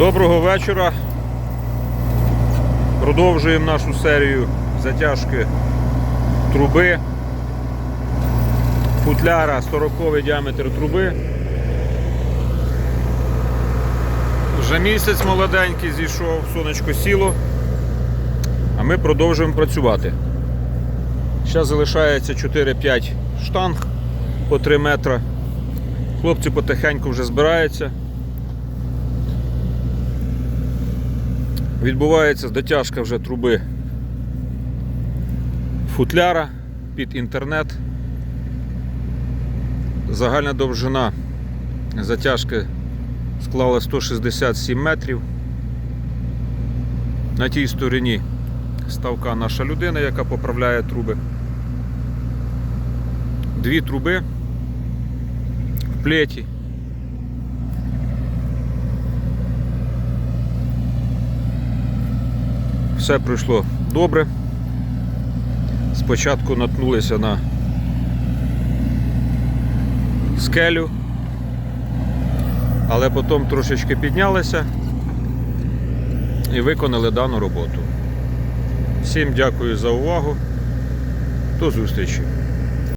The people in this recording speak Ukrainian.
Доброго вечора. Продовжуємо нашу серію затяжки труби. Футляра 40 діаметр труби. Вже місяць молоденький зійшов, сонечко сіло, а ми продовжуємо працювати. Зараз залишається 4-5 штанг по 3 метра. Хлопці потихеньку вже збираються. Відбувається дотяжка вже труби футляра під інтернет. Загальна довжина затяжки склала 167 метрів. На тій стороні ставка наша людина, яка поправляє труби. Дві труби в плеті. Все пройшло добре. Спочатку наткнулися на скелю, але потім трошечки піднялися і виконали дану роботу. Всім дякую за увагу. До зустрічі!